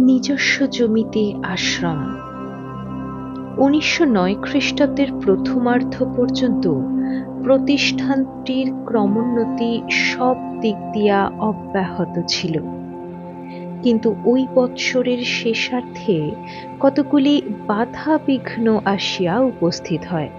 নিজস্ব জমিতে আশ্রম। উনিশশো নয় খ্রিস্টাব্দের প্রথমার্ধ পর্যন্ত প্রতিষ্ঠানটির ক্রমোন্নতি সব দিক দিয়া অব্যাহত ছিল। কিন্তু ওই বৎসরের শেষার্ধে কতগুলি বাধা বিঘ্ন আসিয়া উপস্থিত হয়।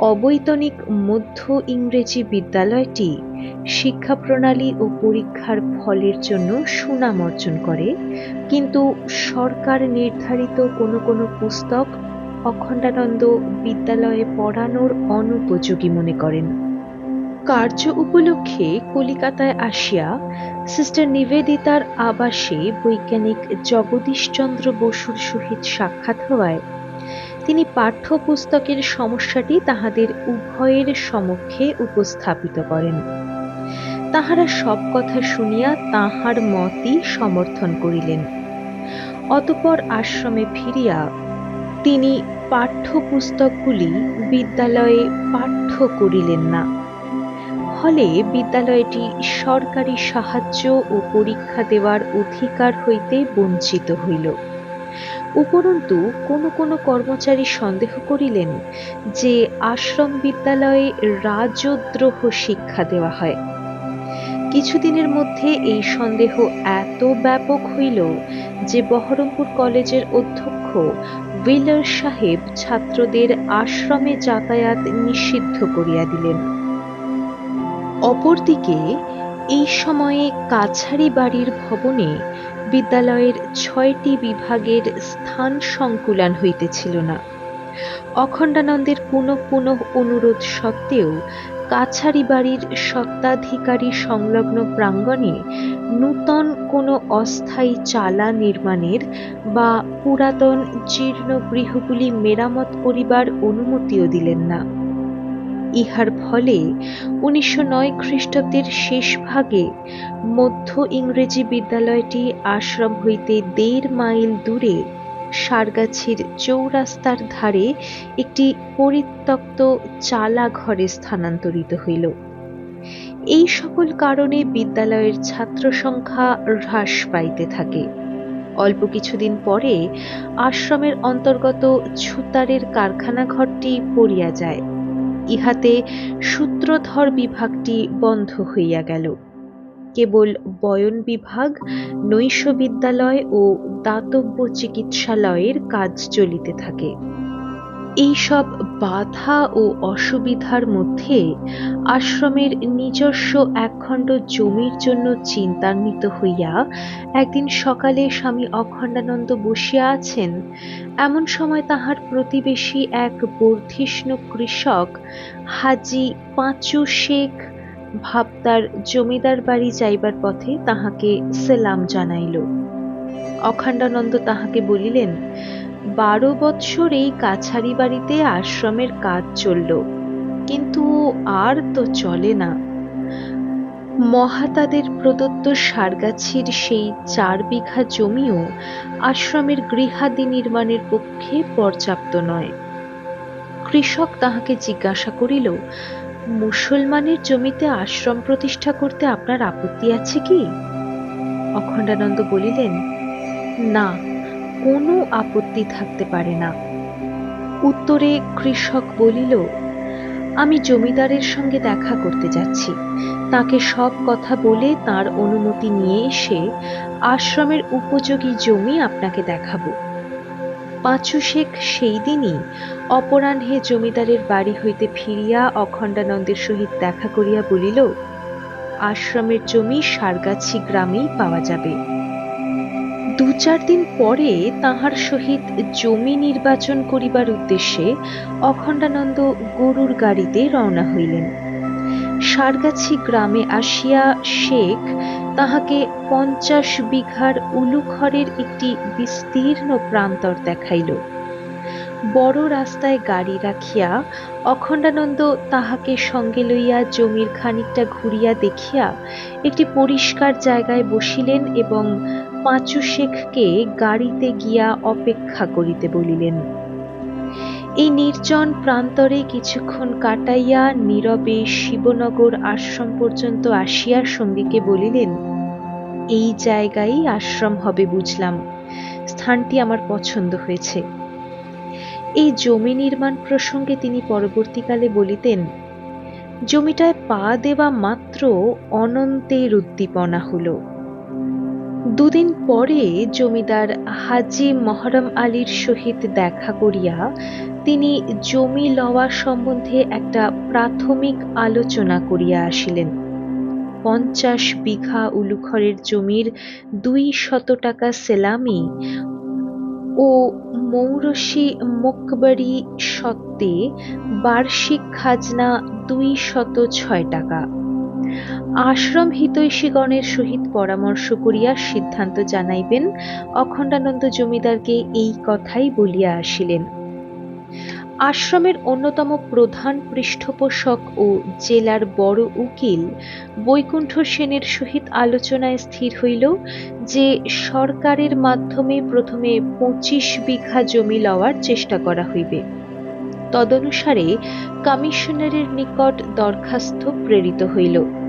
অবৈতনিক মধ্য ইংরেজি বিদ্যালয়টি শিক্ষা প্রণালী ও পরীক্ষার ফলের জন্য সুনাম অর্জন করে, কিন্তু সরকার নির্ধারিত কোনো কোনো পুস্তক অখণ্ডানন্দ বিদ্যালয়ে পড়ানোর অনুপযোগী মনে করেন। কার্য উপলক্ষে কলিকাতায় আসিয়া সিস্টার নিবেদিতার আবাসে বৈজ্ঞানিক জগদীশচন্দ্র বসুর সহিত সাক্ষাৎ হওয়ায় তিনি পাঠ্যপুস্তকের সমস্যাটি তাহাদের উভয়ের সমক্ষে উপস্থাপিত করেন। তাহারা সব কথা শুনিয়া তাহার মতই সমর্থন করিলেন। অতপর আশ্রমে ফিরিয়া তিনি পাঠ্যপুস্তকগুলি বিদ্যালয়ে পাঠ্য করিলেন না। ফলে বিদ্যালয়টি সরকারি সাহায্য ও পরীক্ষা দেওয়ার অধিকার হইতে বঞ্চিত হইল। উপরন্তু কোনো কোনো কর্মচারী সন্দেহ করিলেন যে আশ্রম বিদ্যালয়ে রাজদ্রোহ শিক্ষা দেওয়া হয়। কিছুদিনের মধ্যে এই সন্দেহ এত ব্যাপক হইল যে বহরমপুর কলেজের অধ্যক্ষ উইলার সাহেব ছাত্রদের আশ্রমে যাতায়াত নিষিদ্ধ করিয়া দিলেন। অপরদিকে এই সময়ে কাছারি বাড়ির ভবনে বিদ্যালয়ের ছয়টি বিভাগের স্থান সংকুলান হইতেছিল না। অখণ্ডানন্দের পুনঃ পুনঃ অনুরোধ সত্ত্বেও কাছারি বাড়ির সত্ত্বাধিকারী সংলগ্ন প্রাঙ্গণে নূতন কোনো অস্থায়ী চালা নির্মাণের বা পুরাতন জীর্ণ গৃহগুলি মেরামত করিবার অনুমতিও দিলেন না। ইহার ফলে উনিশশো নয় খ্রিস্টাব্দের শেষ ভাগে মধ্য ইংরেজি বিদ্যালয়টি আশ্রম হইতে দেড় মাইল দূরে সারগাছির চৌরাস্তার ধারে একটি পরিত্যক্ত চালা ঘরে স্থানান্তরিত হইল। এই সকল কারণে বিদ্যালয়ের ছাত্র সংখ্যা হ্রাস পাইতে থাকে। অল্প কিছুদিন পরে আশ্রমের অন্তর্গত ছুতারের কারখানা ঘরটি পড়িয়া যায়। ইহাতে সূত্রধর বিভাগটি বন্ধ হইয়া গেল। কেবল বয়ন বিভাগ, নৈশ বিদ্যালয় ও দাতব্য চিকিৎসালয়ের কাজ চলিতে থাকে। এইসব বাধা ও অসুবিধার মধ্যে আশ্রমের নিজস্ব একখণ্ড জমির জন্য চিন্তান্বিত হইয়া একদিন সকালে স্বামী অখণ্ডানন্দ বসিয়া আছেন। এমন সময় তাহার প্রতিবেশী এক বর্ধিষ্ণু কৃষক, হাজি পাঁচু শেখ ভাবতার জমিদার বাড়ি যাইবার পথে তাহাকে সেলাম জানাইল। অখণ্ডানন্দ তাহাকে বলিলেন বারো বৎসর এই কাছারি বাড়িতে আশ্রমের কাজ চলল, কিন্তু আর তো চলে না। মহাতাদের প্রদত্ত সারগাছির সেই চার বিঘা জমিও আশ্রমের গৃহাদি নির্মাণের পক্ষে পর্যাপ্ত নয়। কৃষক তাহাকে জিজ্ঞাসা করিল, মুসলমানের জমিতে আশ্রম প্রতিষ্ঠা করতে আপনার আপত্তি আছে কি? অখণ্ডানন্দ বলিলেন, না। কোনো আপত্তি থাকতে পারে না। উত্তরে কৃষক বলিল, আমি জমিদারের সঙ্গে দেখা করতে যাচ্ছি। তাকে সব কথা বলে তার অনুমতি নিয়ে এসে আশ্রমের উপযোগী জমি আপনাকে দেখাবো। পাঁচু শেখ সেই দিনই অপরাহ্নে জমিদারের বাড়ি হইতে ফিরিয়া অখণ্ডানন্দের সহিত দেখা করিয়া বলিল, আশ্রমের জমি সারগাছি গ্রামেই পাওয়া যাবে। দু চার দিন পরে তাহার সহিত জমি নির্বাচন করিবার উদ্দেশ্যে অখণ্ডানন্দ গরুর গাড়িতে রওনা হইলেন। সারগাছি গ্রামে আসিয়া শেখ তাহাকে পঞ্চাশ বিঘার উলুখরের একটি বিস্তীর্ণ প্রান্তর দেখাইল। বড় রাস্তায় গাড়ি রাখিয়া অখণ্ডানন্দ তাহাকে সঙ্গে লইয়া জমির খানিকটা ঘুরিয়া দেখিয়া একটি পরিষ্কার জায়গায় বসিলেন এবং পাঁচু শেখকে গাড়িতে গিয়া অপেক্ষা করিতে বলিলেন, এই নির্জন প্রান্তরে কিছুক্ষণ কাটাইয়া নীরবে শিবনগর আশ্রম পর্যন্ত আসিয়া সঙ্গীকে বলিলেন, এই জায়গায় আশ্রম হবে বুঝলাম, স্থানটি আমার পছন্দ হয়েছে। এই জমি নির্মাণ প্রসঙ্গে তিনি পরবর্তীকালে বলিতেন, জমিটায় পা দেওয়া মাত্র অনন্তের উদ্দীপনা হলো। দুদিন পরে জমিদার হাজি মহরম আলীর সহিত দেখা করিয়া তিনি জমি লওয়া সম্বন্ধে একটা প্রাথমিক আলোচনা করিয়া আসিলেন। পঞ্চাশ বিঘা উলুখরের জমির দুই শত টাকা সেলামি ও মৌরসি মকবরি সত্ত্বে বার্ষিক খাজনা দুই শত ছয় টাকা। আশ্রম হিতৈষীগণের সহিত পরামর্শ করিয়া সিদ্ধান্ত জানাইবেন। অখণ্ডানন্দ জমিদারকে এই কথাই বলিয়া আসিলেন। আশ্রমের অন্যতম প্রধান পৃষ্ঠপোষক ও জেলার বড় উকিল বৈকুণ্ঠ সেনের সহিত আলোচনায় স্থির হইল যে সরকারের মাধ্যমে প্রথমে পঁচিশ বিঘা জমি লওয়ার চেষ্টা করা হইবে। তদনুসারে কমিশনারের নিকট দরখাস্ত প্রেরিত হইল।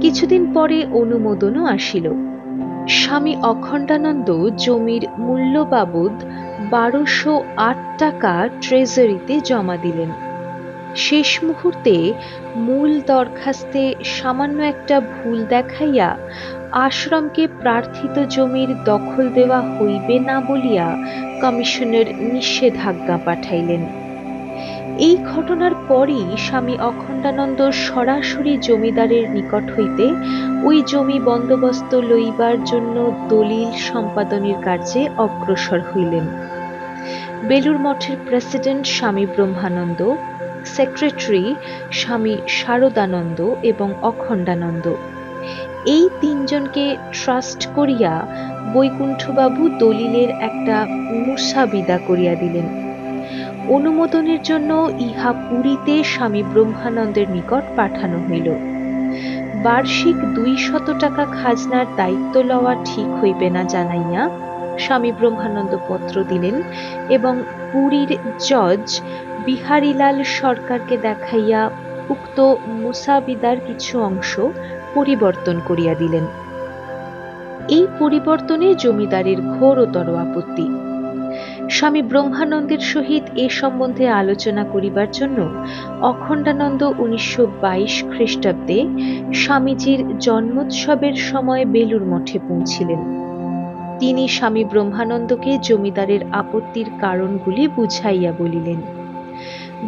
কিছুদিন পরে অনুমোদনও আসিল। স্বামী অখণ্ডানন্দ জমির মূল্য বাবদ বারোশো আট টাকা ট্রেজারিতে জমা দিলেন। শেষ মুহূর্তে মূল দরখাস্তে সামান্য একটা ভুল দেখাইয়া আশ্রমকে প্রার্থিত জমির দখল দেওয়া হইবে না বলিয়া কমিশনের নিষেধাজ্ঞা পাঠাইলেন। এই ঘটনার পরই স্বামী অখণ্ডানন্দ সরাসরি জমিদারের নিকট হইতে ওই জমি বন্দোবস্ত লইবার জন্য দলিল সম্পাদনের কার্যে অগ্রসর হইলেন। বেলুর মঠের প্রেসিডেন্ট স্বামী ব্রহ্মানন্দ, সেক্রেটারি স্বামী শারদানন্দ এবং অখণ্ডানন্দ। এই তিনজনকে ট্রাস্ট করিয়া বৈকুণ্ঠবাবু দলিলের একটা মুসাবিদা করিয়া দিলেন। অনুমোদনের জন্য ইহা পুরীতে স্বামী ব্রহ্মানন্দের নিকট পাঠানো হইল। বার্ষিক দুই শত টাকা খাজনার দায়িত্ব লওয়া ঠিক হইবে না জানাইয়া স্বামী ব্রহ্মানন্দ পত্র দিলেন এবং পুরীর জজ বিহারীলাল সরকারকে দেখাইয়া উক্ত মুসাবিদার কিছু অংশ পরিবর্তন করিয়া দিলেন। এই পরিবর্তনে জমিদারের ঘোরতর আপত্তি স্বামী ব্রহ্মানন্দের সহিত এ সম্বন্ধে আলোচনা করিবার জন্য অখণ্ডানন্দ উনিশশো বাইশ খ্রিস্টাব্দে স্বামীজির জন্মোৎসবের সময় বেলুর মঠে পৌঁছিলেন। তিনি স্বামী ব্রহ্মানন্দকে জমিদারের আপত্তির কারণগুলি বুঝাইয়া বলিলেন।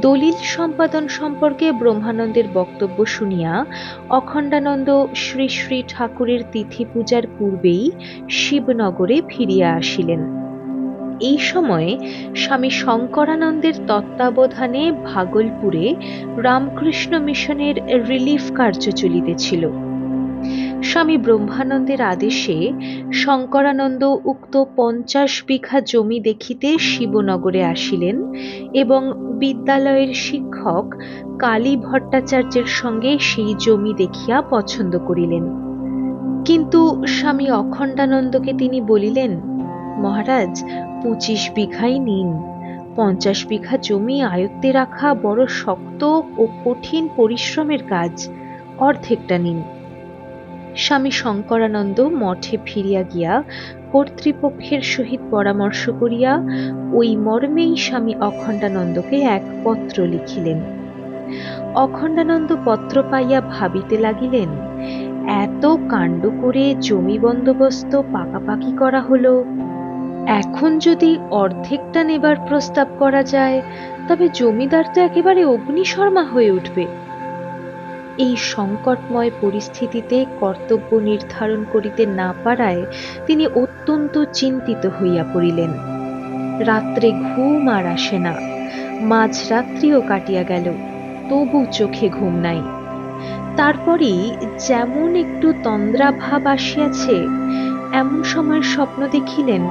দলিল সম্পাদন সম্পর্কে ব্রহ্মানন্দের বক্তব্য শুনিয়া অখণ্ডানন্দ শ্রী শ্রী ঠাকুরের তিথি পূজার পূর্বেই শিবনগরে ফিরিয়া আসিলেন। এই সময়ে স্বামী শঙ্করানন্দের তত্ত্বাবধানে ভাগলপুরে রামকৃষ্ণ মিশনের রিলিফ কার্য চলিতেছিল। স্বামী ব্রহ্মানন্দের আদেশে শঙ্করানন্দ উক্ত পঞ্চাশ বিঘা জমি দেখিতে শিবনগরে আসিলেন এবং বিদ্যালয়ের শিক্ষক কালী ভট্টাচার্যের সঙ্গে সেই জমি দেখিয়া পছন্দ করিলেন। কিন্তু স্বামী অখণ্ডানন্দকে তিনি বলিলেন মহারাজ, পঁচিশ বিঘাই নিন। পঞ্চাশ বিঘা জমি আয়ত্তে রাখা বড় শক্ত ও কঠিন পরিশ্রমের কাজ। অর্ধেকটা নিন। স্বামী শঙ্করানন্দ মঠে ফিরিয়া গিয়া কর্তৃপক্ষের সহিত পরামর্শ করিয়া ওই মর্মেই স্বামী অখণ্ডানন্দকে এক পত্র লিখিলেন। অখণ্ডানন্দ পত্র পাইয়া ভাবিতে লাগিলেন, এত কাণ্ড করে জমি বন্দোবস্ত পাকাপাকি করা হলো। এখন যদি অর্ধেকটা নেবার প্রস্তাব করা যায়, তবে জমিদার তো একেবারে অগ্নিশর্মা হয়ে উঠবে। এই সংকটময় পরিস্থিতিতে কর্তব্য নির্ধারণ করিতে না পারায় তিনি অত্যন্ত চিন্তিত হইয়া পড়িলেন। রাত্রে ঘুম আর আসে না, মাঝরাত্রিও কাটিয়া গেল, তবু চোখে ঘুম নাই। তারপরই যেমন একটু তন্দ্রাভাব আসিয়াছে, এমন সময় স্বপ্ন দেখিলেন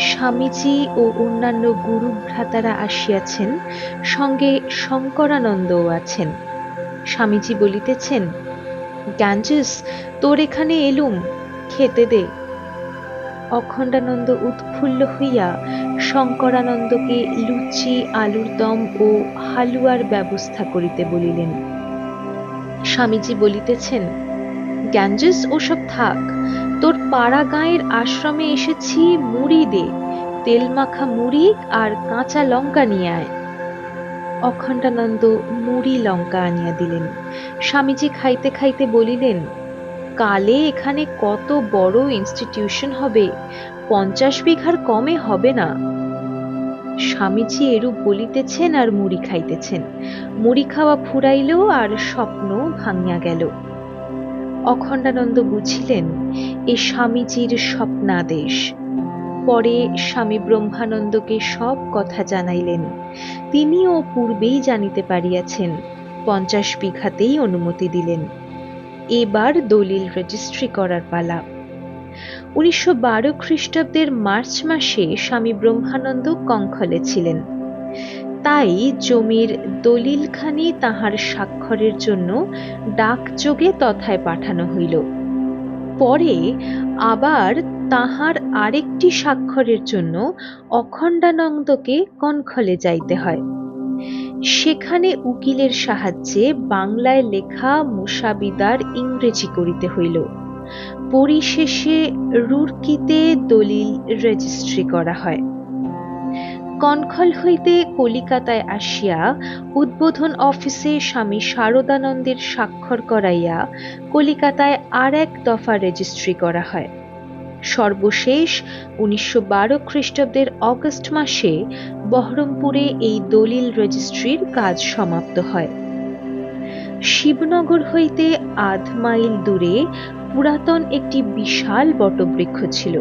স্বামীজি ও অন্যান্য গুরু ভ্রাতারা আসিয়াছেন, সঙ্গে শঙ্করানন্দও আছেন। স্বামীজি বলিতেছেন, গ্যাঞ্জেস, তোর এখানে এলুম, খেতে দে। অখণ্ডানন্দ উৎফুল্ল হইয়া শঙ্করানন্দকে লুচি, আলুর দম ও হালুয়ার ব্যবস্থা করিতে বলিলেন। স্বামীজি বলিতেছেন, গ্যাঞ্জেস, ওসব থাক তোর পাড়া গাঁয়ের আশ্রমে এসেছি মুড়ি দে। তেল মাখা মুড়ি আর কাঁচা লঙ্কা নিয়ে আয়। অখণ্ডানন্দ মুড়ি লঙ্কা আনিয়া দিলেন। স্বামীজি খাইতে খাইতে বলিলেন, কালে এখানে কত বড় ইনস্টিটিউশন হবে। পঞ্চাশ বিঘার কমে হবে না। স্বামীজি এরূপ বলিতেছেন আর মুড়ি খাইতেছেন। মুড়ি খাওয়া ফুরাইল আর স্বপ্ন ভাঙিয়া গেল। অখণ্ডানন্দ বুঝিলেন, এ স্বামীজির স্বপ্নাদেশ। পরে স্বামী ব্রহ্মানন্দকে সব কথা জানাইলেন। তিনিও পূর্বেই জানিতে পারিয়াছেন, পঞ্চাশ বিঘাতেই অনুমতি দিলেন। এবার দলিল রেজিস্ট্রি করার পালা। উনিশশো বারো খ্রিস্টাব্দের মার্চ মাসে স্বামী ব্রহ্মানন্দ কঙ্খলে ছিলেন। তাই জমির দলিলখানি তাহার স্বাক্ষরের জন্য ডাকযোগে তথায় পাঠানো হইল। পরে আবার তাহার আরেকটি স্বাক্ষরের জন্য অখণ্ডানন্দকে কনখলে যাইতে হয়। সেখানে উকিলের সাহায্যে বাংলায় লেখা মুসাবিদার ইংরেজি করিতে হইল। পরিশেষে রুরকিতে দলিল রেজিস্ট্রি করা হয়। কনখল হইতে কলিকাতায় আসিয়া উদ্বোধন অফিসে স্বামী শারদানন্দের স্বাক্ষর করাইয়া কলিকাতায় আর এক দফা রেজিস্ট্রি করা হয়। সর্বশেষ উনিশশো বারো খ্রিস্টাব্দের অগস্ট মাসে বহরমপুরে এই দলিল রেজিস্ট্রির কাজ সমাপ্ত হয়। শিবনগর হইতে আধ মাইল দূরে পুরাতন একটি বিশাল বটবৃক্ষ ছিল।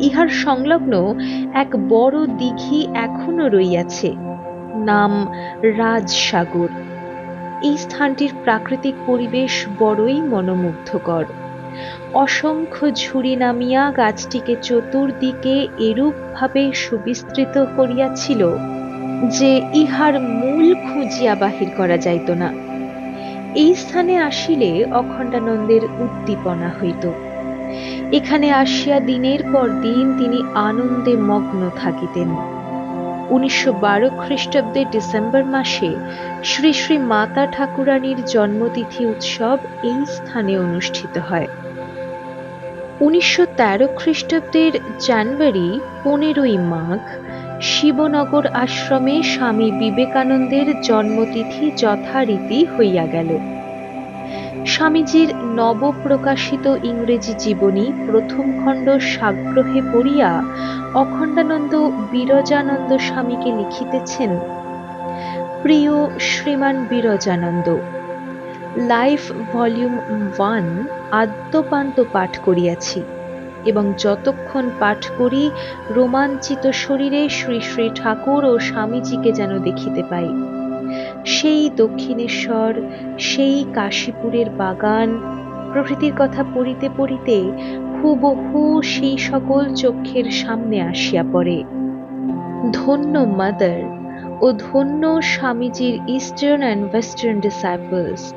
ইহার সংলগ্ন এক বড় দিঘি এখনও রইয়াছে, নাম রাজসাগর। এই স্থানটির প্রাকৃতিক পরিবেশ বড়ই মনোমুগ্ধকর। অসংখ্য ঝুড়ি নামিয়া গাছটিকে চতুর্দিকে এরূপভাবে সুবিস্তৃত করিয়াছিল যে ইহার মূল খুঁজিয়া বাহির করা যাইত না। এই স্থানে আসিলে অখণ্ডানন্দের উদ্দীপনা হইত। এখানে আসিয়া দিনের পর দিন তিনি আনন্দে মগ্ন থাকিতেন। উনিশশো বারো খ্রিস্টাব্দের ডিসেম্বর মাসে শ্রী শ্রী মাতা ঠাকুরানীর জন্মতিথি উৎসব এই স্থানে অনুষ্ঠিত হয়। উনিশশো তেরো খ্রিস্টাব্দের জানুয়ারি পনেরোই মাঘ শিবনগর আশ্রমে স্বামী বিবেকানন্দের জন্মতিথি যথারীতি হইয়া গেল। স্বামীজির নবপ্রকাশিত ইংরেজি জীবনী প্রথম খণ্ড সাগ্রহে পড়িয়া অখণ্ডানন্দ বিরজানন্দ স্বামীকে লিখিতেছেন, প্রিয় শ্রীমান বিরজানন্দ, লাইফ ভলিউম ওয়ান আদ্যপান্ত পাঠ করিয়াছি এবং যতক্ষণ পাঠ করি রোমাঞ্চিত শরীরে শ্রী শ্রী ঠাকুর ও স্বামীজিকে যেন দেখিতে পাই। সেই দক্ষিণেশ্বর, সেই কাশীপুরের বাগান প্রভৃতির কথা পড়িতে পড়িতে হুবহু সেই সকল চক্ষের সামনে আসিয়া পড়ে। ধন্য মাদার ও ধন্য স্বামীজির ইস্টার্ন অ্যান্ড ওয়েস্টার্ন ডিসাইপলস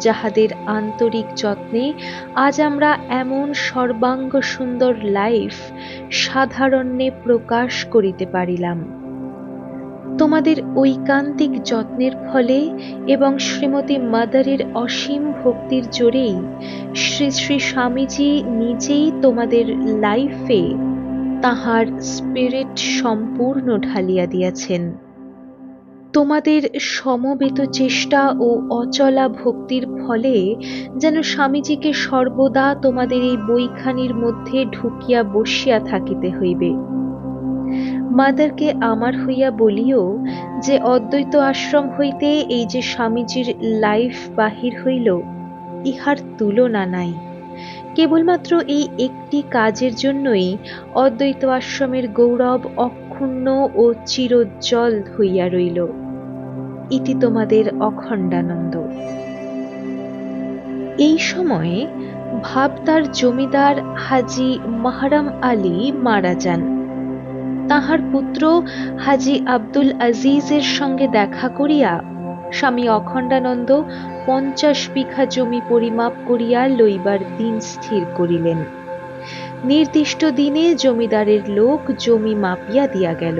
যাহাদের আন্তরিক যত্নে আজ আমরা এমন সর্বাঙ্গ সুন্দর লাইফ সাধারণ্যে প্রকাশ করিতে পারিলাম। তোমাদের ঐকান্তিক যত্নের ফলে এবং শ্রীমতী মাদারের অসীম ভক্তির জোরেই শ্রী শ্রী স্বামীজি নিজেই তোমাদের লাইফে তাহার স্পিরিট সম্পূর্ণ ঢালিয়া দিয়াছেন। তোমাদের সমবেত চেষ্টা ও অচলা ভক্তির ফলে যেন স্বামীজিকে সর্বদা তোমাদের এই বইখানির মধ্যে ঢুকিয়া বসিয়া থাকিতে হইবে। মাদারকে আমার হইয়া বলিও যে অদ্বৈত আশ্রম হইতে এই যে স্বামীজির লাইফ বাহির হইল, ইহার তুলনা নাই। কেবলমাত্র এই একটি কাজের জন্যই অদ্বৈত আশ্রমের গৌরব অক্ষুণ্ণ ও চিরোজ্জ্বল হইয়া রইল। ইতি তোমাদের অখণ্ডানন্দ। এই সময়ে ভাবতার জমিদার হাজি মাহারাম আলী মারা যান। তাহার পুত্র হাজি আব্দুল আজিজের সঙ্গে দেখা করিয়া স্বামী অখণ্ডানন্দ পঞ্চাশ বিঘা জমি পরিমাপ করিয়া লইবার দিন স্থির করিলেন। নির্দিষ্ট দিনে জমিদারের লোক জমি মাপিয়া দিয়া গেল।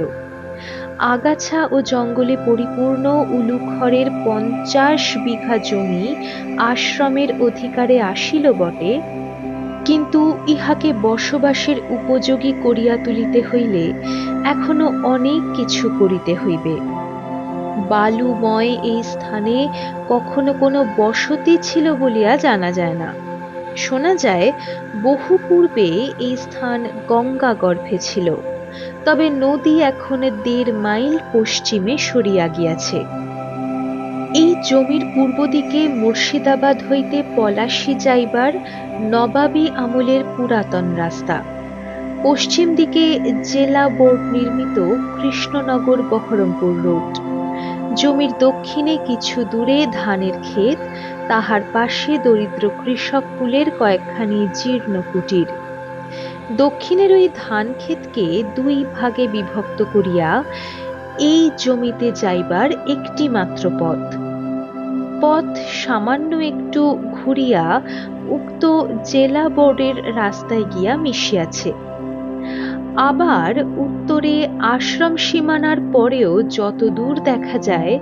আগাছা ও জঙ্গলে পরিপূর্ণ উলুখরের পঞ্চাশ বিঘা জমি আশ্রমের অধিকারে আসিল বটে। কিন্তু ইহাকে বসবাসের উপযোগী করিয়া তুলিতে হইলে এখনও অনেক কিছু করিতে হইবে। বালুময় এই স্থানে কখনো কোনো বসতি ছিল বলিয়া জানা যায় না। শোনা যায়, বহু পূর্বে এই স্থান গঙ্গা গর্ভে ছিল। তবে নদী এখন দেড় মাইল পশ্চিমে সরিয়া গিয়াছে। এই জমির পূর্ব দিকে মুর্শিদাবাদ হইতে পলাশী যাইবার নবাবী আমলের পুরাতন রাস্তা। পশ্চিম দিকে জেলা বোর্ড নির্মিত কৃষ্ণনগর বহরমপুর রোড। জমির দক্ষিণে কিছু দূরে ধানের ক্ষেত, তাহার পাশে দরিদ্র কৃষক কুলের কয়েকখানি জীর্ণ কুটির। দক্ষিণের ওই ধান ক্ষেতকে দুই ভাগে বিভক্ত করিয়া এই জমিতে যাইবার একটি মাত্র পথ। পথ সামান্য একটু ঘুরিয়া উক্ত জেলা বোর্ডের রাস্তায় গিয়া মিশিয়াছে। আবার উত্তরে আশ্রম সীমানার পরেও যত দূর দেখা যায়,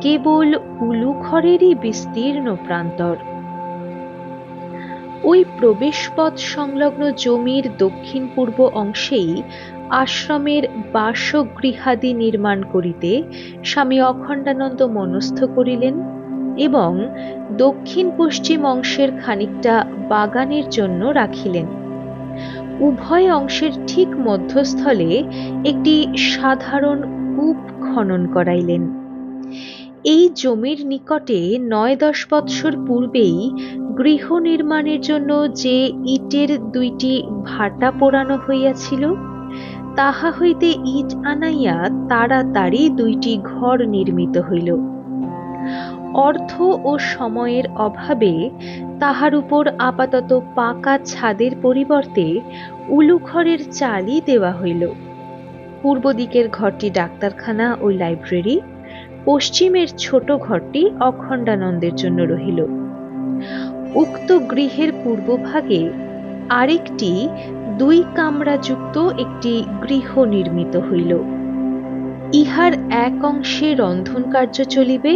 কেবল উলুখরেরই বিস্তীর্ণ প্রান্তর। ওই প্রবেশপথ সংলগ্ন জমির দক্ষিণ পূর্ব অংশেই আশ্রমের বাসগৃহাদি নির্মাণ করিতে স্বামী অখণ্ডানন্দ মনস্থ করিলেন। এবং দক্ষিণ পশ্চিম অংশের খানিকটা বাগানের জন্য রাখিলেন। উভয় অংশের ঠিক মধ্যস্থলে একটি সাধারণ কূপ খনন করাইলেন। এই জমির নিকটে নয় দশ বৎসর পূর্বেই গৃহ নির্মাণের জন্য যে ইটের দুইটি ভাটা পোড়ানো হইয়াছিল, তাহা হইতে ইট আনাইয়া তাড়াতাড়ি দুইটি ঘর নির্মিত হইল। অর্থ ও সময়ের অভাবে তাহার উপর আপাতত পাকা ছাদের পরিবর্তে উলুখড়ের চালই দেওয়া হইল। পূর্ব দিকের ঘরটি ডাক্তারখানা ও লাইব্রেরি, পশ্চিমের ছোট ঘরটি অখণ্ডানন্দের জন্য রহিল। উক্ত গৃহের পূর্বভাগে আরেকটি দুই কামরাযুক্ত একটি গৃহ নির্মিত হইল। ইহার এক অংশে রন্ধন কার্য চলিবে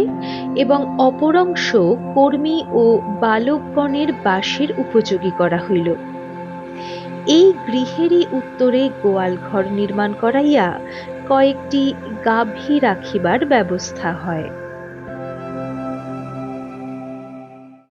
এবং অপর অংশ কর্মী ও বালকগণের বাসের উপযোগী করা হইল। এই গৃহেরই উত্তরে গোয়াল ঘর নির্মাণ করাইয়া কয়েকটি গাভী রাখিবার ব্যবস্থা হয়।